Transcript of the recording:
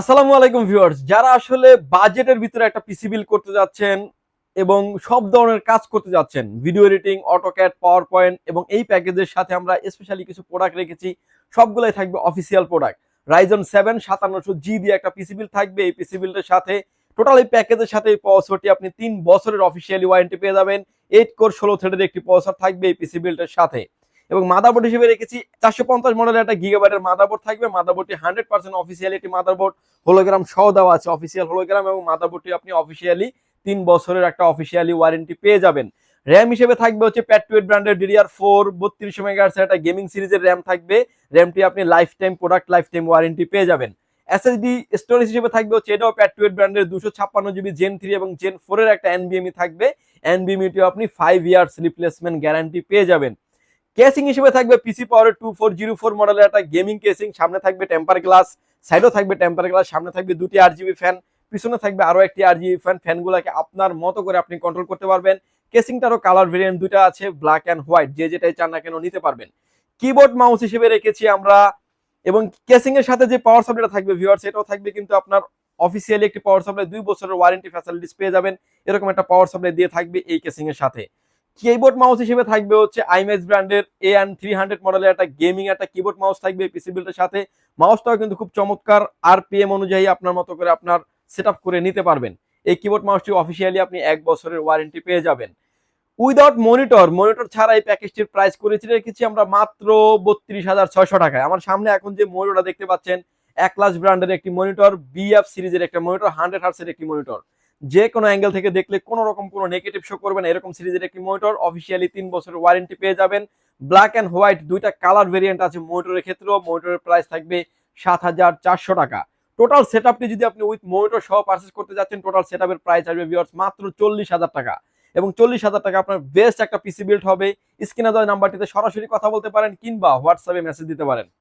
আসসালামু আলাইকুম ভিউয়ার্স, যারা আসলে বাজেটের ভিতরে একটা পিসি বিল করতে যাচ্ছেন এবং সব ধরনের কাজ করতে যাচ্ছেন video editing AutoCAD PowerPoint এবং এই প্যাকেজের সাথে আমরা স্পেশালি কিছু প্রোডাক্ট রেখেছি, সবগুলাই থাকবে অফিসিয়াল প্রোডাক্ট রাইজন সেভেন সাতান্নশো জি দিয়ে একটা পিসি বিল থাকবে, এই পিসি বিলটার সাথে টোটাল এই প্যাকেজের সাথে এই প্রসেসরটি আপনি তিন বছরের অফিসিয়ালি ওয়ারেন্টি পেয়ে যাবেন। এইট কোর ষোলো থ্রেডের একটি প্রসেসর থাকবে এই পিসি বিলটার সাথে। এবং মাদারবোর্ড হিসেবে রেখেছি চারশো পঞ্চাশ মডেলের একটা গিগাবাইটের মাদারবোর্ড থাকবে। মাদারবোর্ডটি হান্ড্রেড পার্সেন্ট অফিসিয়ালি একটি মাদারবোর্ড হোলোগ্রাম সহ দেওয়া আছে অফিসিয়াল হোলোগ্রাম এবং মাদারবোর্ডটি আপনি অফিসিয়ালি তিন বছরের একটা অফিসিয়ালি ওয়ারেন্টি পেয়ে যাবেন। র্যাম হিসেবে থাকবে হচ্ছে প্যাটুয়েট ব্র্যান্ডের ডিডিআর ফোর বত্রিশ মেগাহার্সের একটা গেমিং সিরিজের র্যাম থাকবে। র্যামটি আপনি life time product life time warranty পেয়ে যাবেন এসএসডি স্টোরেজ হিসেবে থাকবে হচ্ছে এটাও প্যাটুয়েট ব্র্যান্ডের দুশো ছাপ্পান্ন জিবি জেন থ্রি এবং জেন ফোরের একটা এনবিএমই থাকবে। এনবিএমইটিও আপনি ফাইভ ইয়ার্স রিপ্লেসমেন্ট গ্যারান্টি পেয়ে যাবেন। কেসিং হিসেবে থাকবে PC Power two four zero four মডেলের একটা গেমিং কেসিং সামনে থাকবে টেম্পার গ্লাস সাইডও থাকবে টেম্পার গ্লাস সামনে থাকবে দুটি আর জিবি ফ্যান পিছনে থাকবে আরও একটি আর জিবি ফ্যান ফ্যানগুলোকে আপনার মতো করে আপনি কন্ট্রোল করতে পারবেন। কেসিংটারও কালার ভেরিয়েন্ট দুটো আছে ব্ল্যাক অ্যান্ড হোয়াইট যে যেটাই চান না কেন নিতে পারবেন। কিবোর্ড মাউস হিসেবে রেখেছি আমরা, এবং কেসিং এর সাথে যে পাওয়ার সাপ্লাইটা থাকবে ভিউয়ার্স সেটাও থাকবে কিন্তু আপনার অফিসিয়ালি একটি পাওয়ার সাপ্লাই দুই বছরের ওয়ারেন্টি ফ্যাসিলিটিস পেয়ে যাবেন। এরকম একটা পাওয়ার সাপ্লাই দিয়ে থাকবে এই কেসিং এর সাথে। কিবোর্ড মাউস হিসেবে থাকবে হচ্ছে আইম্যাক্স ব্র্যান্ডের এ অ্যান্ড থ্রি হান্ড্রেড মডেলের একটা গেমিং একটা কিবোর্ড মাউস থাকবে পিসি বিল্ডের সাথে। মাউসটাও কিন্তু খুব চমৎকার আর পিএম অনুযায়ী আপনার মতো করে আপনার সেট করে নিতে পারবেন। এই কিবোর্ড মাউসটি অফিসিয়ালি আপনি এক বছরের ওয়ারেন্টি পেয়ে যাবেন। উইদাউট মনিটর মনিটর ছাড়া এই প্যাকেজটির প্রাইস করেছি, রেখেছি আমরা মাত্র বত্রিশ হাজার ছয়শো টাকায়। আমার সামনে এখন যে মনিটরটা দেখতে পাচ্ছেন একলাস ব্র্যান্ডের একটি মনিটর বিএফ সিরিজের একটা মনিটর হান্ড্রেড হার্সের একটি মনিটর যে কোনো অ্যাঙ্গেল থেকে দেখলে কোনো রকম কোনো নেগেটিভ শো করবে না। এরকম সিরিজের একটি মনিটর অফিসিয়ালি তিন বছরের ওয়ারেন্টি পেয়ে যাবেন। ব্ল্যাক অ্যান্ড হোয়াইট দুইটা কালার ভেরিয়েন্ট আছে মনিটরের ক্ষেত্রেও। মনিটরের প্রাইস থাকবে সাত হাজার চারশো টাকা। টোটাল সেট আপটি যদি আপনি উইথ মনিটর সহ পারচেস করতে যাচ্ছেন টোটাল সেট আপের প্রাইস আসবে ভিউয়ার্স মাত্র চল্লিশ হাজার টাকা। এবং চল্লিশ হাজার টাকা আপনার বেস্ট একটা পিসি বিল্ড হবে। স্ক্রিনে দেওয়া নাম্বারটিতে সরাসরি কথা বলতে পারেন কিংবা হোয়াটসঅ্যাপে মেসেজ দিতে পারেন।